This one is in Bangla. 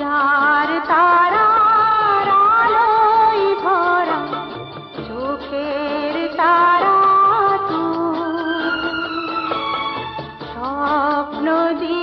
হাজার তারার ভরা চোখের তারা তু স্বপ্ন দিয়ে